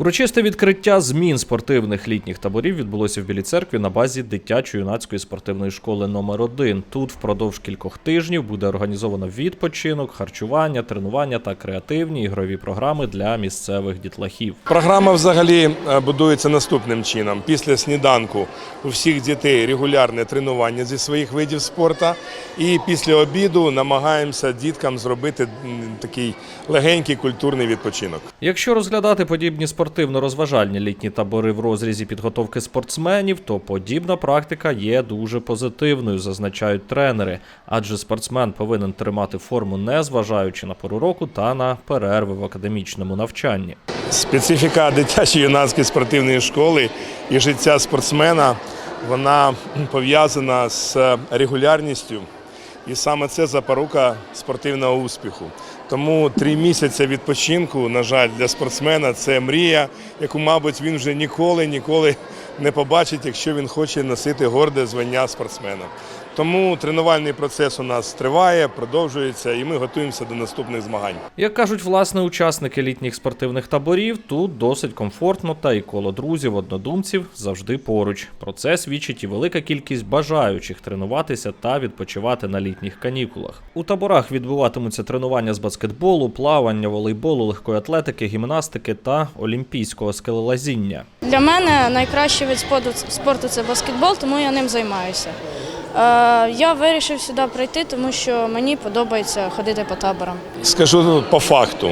Урочисте відкриття змін спортивних літніх таборів відбулося в Білій церкві на базі дитячо-юнацької спортивної школи номер 1 Тут впродовж кількох тижнів буде організовано відпочинок, харчування, тренування та креативні ігрові програми для місцевих дітлахів. Програма взагалі е, будується наступним чином. Після сніданку у всіх дітей регулярне тренування зі своїх видів спорту. І після обіду намагаємося діткам зробити такий легенький культурний відпочинок. Якщо розглядати подібні спортивно-розважальні літні табори в розрізі підготовки спортсменів, то подібна практика є дуже позитивною, зазначають тренери, адже спортсмен повинен тримати форму не зважаючи на пору року та на перерви в академічному навчанні. Специфіка дитячої юнацької спортивної школи і життя спортсмена вона пов'язана з регулярністю. І саме це запорука спортивного успіху. Тому три місяці відпочинку, на жаль, для спортсмена це мрія, яку, мабуть, він вже ніколи ніколи не побачить, якщо він хоче носити горде звання спортсмена. Тому тренувальний процес у нас триває, продовжується, і ми готуємося до наступних змагань. Як кажуть власне учасники літніх спортивних таборів, тут досить комфортно та і коло друзів, однодумців завжди поруч. Про це свідчить і велика кількість бажаючих тренуватися та відпочивати на літніх канікулах. У таборах відбуватимуться тренування з баскетболу, плавання, волейболу, легкої атлетики, гімнастики та олімпійського скелелазіння. Для мене найкращий вид спорту, спорту це баскетбол, тому я ним займаюся. Е, я вирішив сюди прийти, тому що мені подобається ходити по таборам. Скажу по факту,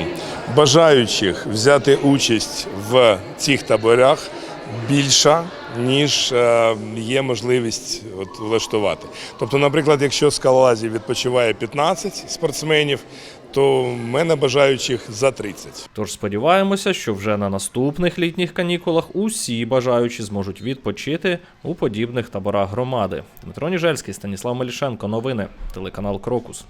бажаючих взяти участь в цих таборах більша, ніж е, є можливість от, влаштувати. Тобто, наприклад, якщо в скалолазі відпочиває 15 спортсменів, то в мене бажаючих за 30. Тож сподіваємося, що вже на наступних літніх канікулах усі бажаючі зможуть відпочити у подібних таборах громади. Дмитро Ніжельський, Станіслав Мелішенко. Новини. Телеканал Крокус.